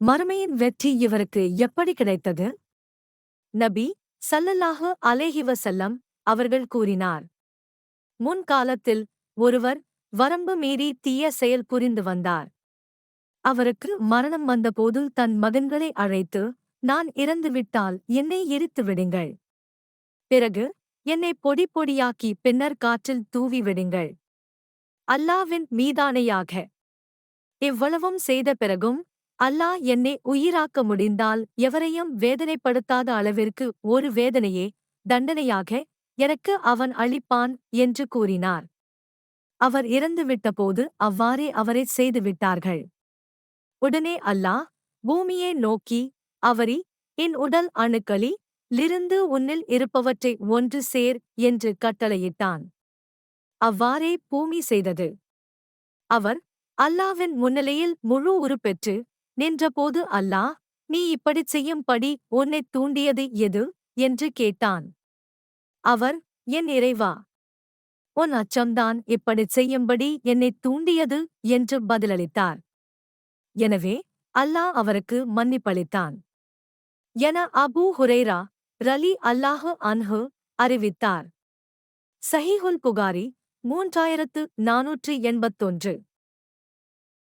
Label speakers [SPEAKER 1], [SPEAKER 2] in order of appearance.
[SPEAKER 1] மறுமையின் வெற்றி இவருக்கு எப்படி கிடைத்தது? நபி சல்லல்லாஹு அலேஹிவசல்லம் அவர்கள் கூறினார் முன்காலத்தில் ஒருவர் வரம்பு மீறி தீய செயல் புரிந்து வந்தார். அவருக்கு மரணம் வந்தபோது தன் மகன்களை அழைத்து நான் இறந்துவிட்டால் என்னை எரித்து விடுங்கள். பிறகு என்னை பொடி பொடியாக்கி பின்னர் காற்றில் தூவி விடுங்கள். அல்லாவின் மீதானையாக. இவ்வளவும் செய்த பிறகும் அல்லாஹ் என்னை உயிராக்க முடிந்தால் எவரையும் வேதனைப்படுத்தாத அளவிற்கு ஒரு வேதனையே தண்டனையாக எனக்கு அவன் அளிப்பான் என்று கூறினார். அவர் இறந்துவிட்டபோது அவ்வாறே அவரை செய்துவிட்டார்கள் உடனே அல்லாஹ் பூமியை நோக்கி அவரி என் உடல் அணுக்களி லிருந்து உன்னில் இருப்பவற்றை ஒன்று சேர் என்று கட்டளையிட்டான். அவ்வாறே பூமி செய்தது. அவர் அல்லாவின் முன்னிலையில் முழு உருப்பெற்று நின்றபோது அல்லாஹ் நீ இப்படிச் செய்யும்படி உன்னைத் தூண்டியது எது? என்று கேட்டான். அவர் என் இறைவா உன் அச்சம்தான் இப்படிச் செய்யும்படி என்னைத் தூண்டியது? என்று பதிலளித்தார். எனவே அல்லாஹ் அவருக்கு மன்னிப்பளித்தான். என அபூ ஹுரைரா ரலி அல்லாஹு அன்ஹு அறிவித்தார். சஹிஹுல் புகாரி மூன்றாயிரத்து நாநூற்று எண்பத்தொன்று